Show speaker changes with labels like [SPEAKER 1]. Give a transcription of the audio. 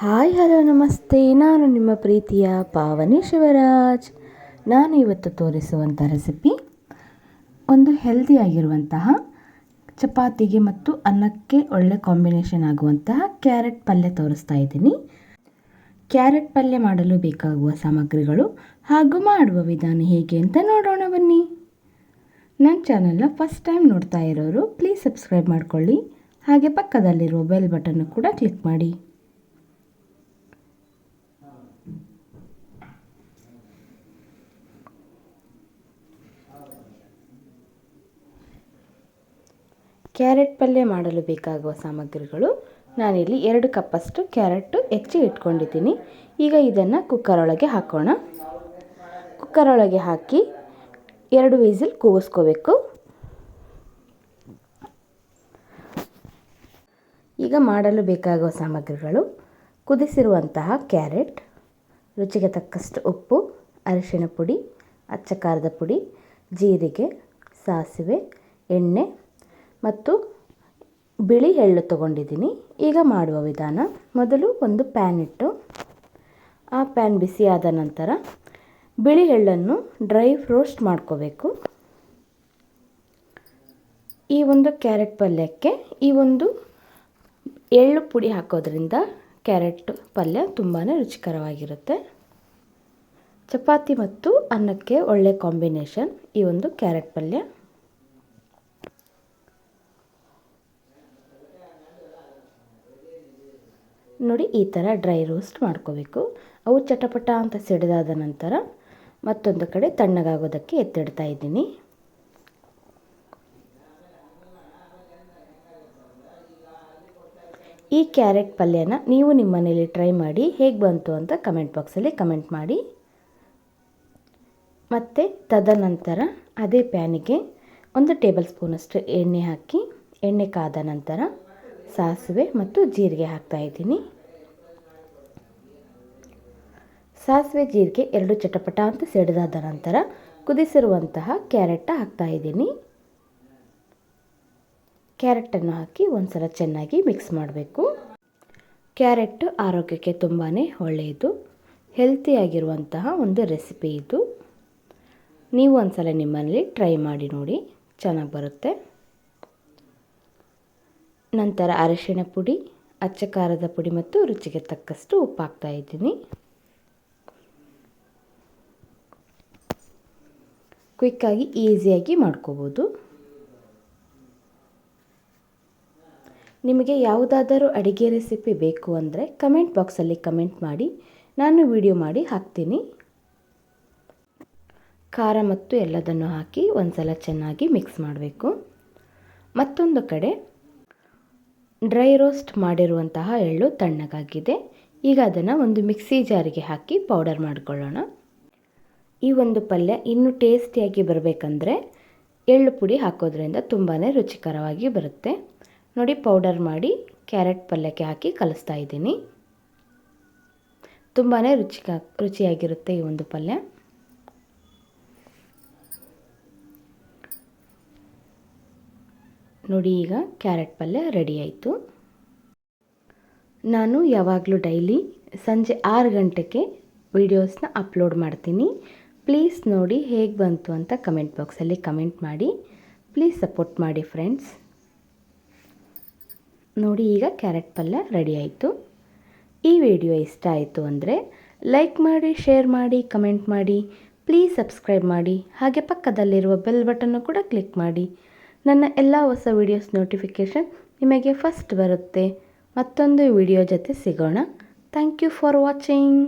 [SPEAKER 1] Hi, hello, ನಮಸ್ತೆ. ನಾನು ನಿಮ್ಮ ಪ್ರೀತಿಯ ಪಾವನಿ ಶಿವರಾಜ್. ನಾನು ಇವತ್ತು ತೋರಿಸುವಂಥ ರೆಸಿಪಿ ಒಂದು ಹೆಲ್ದಿಯಾಗಿರುವಂತಹ ಚಪಾತಿಗೆ ಮತ್ತು ಅನ್ನಕ್ಕೆ ಒಳ್ಳೆ ಕಾಂಬಿನೇಷನ್ ಆಗುವಂತಹ ಕ್ಯಾರೆಟ್ ಪಲ್ಯ ತೋರಿಸ್ತಾ ಇದ್ದೀನಿ. ಕ್ಯಾರೆಟ್ ಪಲ್ಯ ಮಾಡಲು ಬೇಕಾಗುವ ಸಾಮಗ್ರಿಗಳು ಹಾಗೂ ಮಾಡುವ ವಿಧಾನ ಹೇಗೆ ಅಂತ ನೋಡೋಣ ಬನ್ನಿ. ನನ್ನ ಚಾನಲ್ನ ಫಸ್ಟ್ ಟೈಮ್ ನೋಡ್ತಾ ಇರೋರು ಪ್ಲೀಸ್ ಸಬ್ಸ್ಕ್ರೈಬ್ ಮಾಡ್ಕೊಳ್ಳಿ. ಹಾಗೆ ಪಕ್ಕದಲ್ಲಿರುವ ಬೆಲ್ ಬಟನ್ನು ಕೂಡ ಕ್ಲಿಕ್ ಮಾಡಿ. ಕ್ಯಾರೆಟ್ ಪಲ್ಯ ಮಾಡಲು ಬೇಕಾಗುವ ಸಾಮಗ್ರಿಗಳು. ನಾನಿಲ್ಲಿ ಎರಡು ಕಪ್ಪಷ್ಟು ಕ್ಯಾರೆಟು ಹೆಚ್ಚಿ ಇಟ್ಕೊಂಡಿದ್ದೀನಿ. ಈಗ ಇದನ್ನು ಕುಕ್ಕರೊಳಗೆ ಹಾಕೋಣ. ಕುಕ್ಕರೊಳಗೆ ಹಾಕಿ ಎರಡು ವಿಸಿಲ್ ಕೂಗಿಸ್ಕೋಬೇಕು. ಈಗ ಮಾಡಲು ಬೇಕಾಗುವ ಸಾಮಗ್ರಿಗಳು. ಕುದಿಸಿರುವಂತಹ ಕ್ಯಾರೆಟ್, ರುಚಿಗೆ ತಕ್ಕಷ್ಟು ಉಪ್ಪು ಅರಿಶಿಣ ಪುಡಿ, ಅಚ್ಚ ಖಾರದ ಪುಡಿ, ಜೀರಿಗೆ, ಸಾಸಿವೆ, ಎಣ್ಣೆ ಮತ್ತು ಬಿಳಿ ಎಳ್ಳು ತಗೊಂಡಿದ್ದೀನಿ. ಈಗ ಮಾಡುವ ವಿಧಾನ, ಮೊದಲು ಒಂದು ಪ್ಯಾನ್ ಇಟ್ಟು, ಆ ಪ್ಯಾನ್ ಬಿಸಿಯಾದ ನಂತರ ಬಿಳಿ ಎಳ್ಳನ್ನು ಡ್ರೈ ರೋಸ್ಟ್ ಮಾಡ್ಕೋಬೇಕು. ಈ ಒಂದು ಕ್ಯಾರೆಟ್ ಪಲ್ಯಕ್ಕೆ ಈ ಒಂದು ಎಳ್ಳು ಪುಡಿ ಹಾಕೋದ್ರಿಂದ ಕ್ಯಾರೆಟ್ ಪಲ್ಯ ತುಂಬಾ ರುಚಿಕರವಾಗಿರುತ್ತೆ. ಚಪಾತಿ ಮತ್ತು ಅನ್ನಕ್ಕೆ ಒಳ್ಳೆ ಕಾಂಬಿನೇಷನ್ ಈ ಒಂದು ಕ್ಯಾರೆಟ್ ಪಲ್ಯ. ನೋಡಿ ಈ ಥರ ಡ್ರೈ ರೋಸ್ಟ್ ಮಾಡ್ಕೋಬೇಕು. ಅವು ಚಟಪಟ ಅಂತ ಸಿಡಿದಾದ ನಂತರ ಮತ್ತೊಂದು ಕಡೆ ತಣ್ಣಗಾಗೋದಕ್ಕೆ ಎತ್ತಿಡ್ತಾ ಇದ್ದೀನಿ. ಈ ಕ್ಯಾರೆಟ್ ಪಲ್ಯನ ನೀವು ನಿಮ್ಮ ಮನೇಲಿ ಟ್ರೈ ಮಾಡಿ ಹೇಗೆ ಬಂತು ಅಂತ ಕಮೆಂಟ್ ಬಾಕ್ಸಲ್ಲಿ ಕಮೆಂಟ್ ಮಾಡಿ. ಮತ್ತು ತದನಂತರ ಅದೇ ಪ್ಯಾನಿಗೆ ಒಂದು ಟೇಬಲ್ ಸ್ಪೂನಷ್ಟು ಎಣ್ಣೆ ಹಾಕಿ, ಎಣ್ಣೆ ಕಾದ ನಂತರ ಸಾಸಿವೆ ಮತ್ತು ಜೀರಿಗೆ ಹಾಕ್ತಾ ಇದ್ದೀನಿ ಸಾಸಿವೆ ಜೀರಿಗೆ ಎರಡು ಚಟಪಟ ಅಂತ ಸಿಡಿದಾದ ನಂತರ ಕುದಿಸಿರುವಂತಹ ಕ್ಯಾರೆಟ್ ಹಾಕ್ತಾ ಇದ್ದೀನಿ. ಕ್ಯಾರೆಟನ್ನು ಹಾಕಿ ಒಂದು ಸಲ ಚೆನ್ನಾಗಿ ಮಿಕ್ಸ್ ಮಾಡಬೇಕು. ಕ್ಯಾರೆಟ್ ಆರೋಗ್ಯಕ್ಕೆ ತುಂಬಾ ಒಳ್ಳೆಯದು. ಹೆಲ್ತಿಯಾಗಿರುವಂತಹ ಒಂದು ರೆಸಿಪಿ ಇದು. ನೀವು ಒಂದು ಸಲ ನಿಮ್ಮಲ್ಲಿ ಟ್ರೈ ಮಾಡಿ ನೋಡಿ, ಚೆನ್ನಾಗಿ ಬರುತ್ತೆ. ನಂತರ ಅರಿಶಿಣ ಪುಡಿ ಅಚ್ಚ ಖಾರದ ಪುಡಿ ಮತ್ತು ರುಚಿಗೆ ತಕ್ಕಷ್ಟು ಉಪ್ಪು ಹಾಕ್ತಾ ಇದ್ದೀನಿ. ಕ್ವಿಕ್ಕಾಗಿ ಈಸಿಯಾಗಿ ಮಾಡ್ಕೋಬೋದು. ನಿಮಗೆ ಯಾವುದಾದರೂ ಅಡುಗೆ ರೆಸಿಪಿ ಬೇಕು ಅಂದರೆ ಕಮೆಂಟ್ ಬಾಕ್ಸಲ್ಲಿ ಕಮೆಂಟ್ ಮಾಡಿ, ನಾನು ವಿಡಿಯೋ ಮಾಡಿ ಹಾಕ್ತೀನಿ. ಖಾರ ಮತ್ತು ಎಲ್ಲದನ್ನು ಹಾಕಿ ಒಂದು ಸಲ ಚೆನ್ನಾಗಿ ಮಿಕ್ಸ್ ಮಾಡಬೇಕು. ಮತ್ತೊಂದು ಕಡೆ ಡ್ರೈ ರೋಸ್ಟ್ ಮಾಡಿರುವಂತಹ ಎಳ್ಳು ತಣ್ಣಗಾಗಿದೆ. ಈಗ ಅದನ್ನು ಒಂದು ಮಿಕ್ಸಿ ಜಾರಿಗೆ ಹಾಕಿ ಪೌಡರ್ ಮಾಡಿಕೊಳ್ಳೋಣ. ಈ ಒಂದು ಪಲ್ಯ ಇನ್ನೂ ಟೇಸ್ಟಿಯಾಗಿ ಬರಬೇಕಂದ್ರೆ ಎಳ್ಳು ಪುಡಿ ಹಾಕೋದ್ರಿಂದ ತುಂಬಾ ರುಚಿಕರವಾಗಿ ಬರುತ್ತೆ. ನೋಡಿ, ಪೌಡರ್ ಮಾಡಿ ಕ್ಯಾರೆಟ್ ಪಲ್ಯಕ್ಕೆ ಹಾಕಿ ಕಲಿಸ್ತಾ ಇದ್ದೀನಿ. ತುಂಬಾ ರುಚಿಕ, ರುಚಿಯಾಗಿರುತ್ತೆ ಈ ಒಂದು ಪಲ್ಯ. ನೋಡಿ, ಈಗ ಕ್ಯಾರೆಟ್ ಪಲ್ಯ ರೆಡಿ ಆಯಿತು. ನಾನು ಯಾವಾಗಲೂ ಡೈಲಿ ಸಂಜೆ ಆರು ಗಂಟೆಗೆ ವೀಡಿಯೋಸ್ನ ಅಪ್ಲೋಡ್ ಮಾಡ್ತೀನಿ. ಪ್ಲೀಸ್ ನೋಡಿ ಹೇಗೆ ಬಂತು ಅಂತ ಕಮೆಂಟ್ ಬಾಕ್ಸಲ್ಲಿ ಕಮೆಂಟ್ ಮಾಡಿ. ಪ್ಲೀಸ್ ಸಪೋರ್ಟ್ ಮಾಡಿ ಫ್ರೆಂಡ್ಸ್. ನೋಡಿ ಈಗ ಕ್ಯಾರೆಟ್ ಪಲ್ಯ ರೆಡಿ ಆಯಿತು. ಈ ವಿಡಿಯೋ ಇಷ್ಟ ಆಯಿತು ಅಂದರೆ ಲೈಕ್ ಮಾಡಿ, ಶೇರ್ ಮಾಡಿ, ಕಮೆಂಟ್ ಮಾಡಿ. ಪ್ಲೀಸ್ ಸಬ್ಸ್ಕ್ರೈಬ್ ಮಾಡಿ. ಹಾಗೆ ಪಕ್ಕದಲ್ಲಿರುವ ಬೆಲ್ ಬಟನ್ನು ಕೂಡ ಕ್ಲಿಕ್ ಮಾಡಿ. ನನ್ನ ಎಲ್ಲ ಹೊಸ ವಿಡಿಯೋಸ್ ನೋಟಿಫಿಕೇಷನ್ ನಿಮಗೆ ಫಸ್ಟ್ ಬರುತ್ತೆ. ಮತ್ತೊಂದು ವಿಡಿಯೋ ಜೊತೆ ಸಿಗೋಣ. Thank you for watching.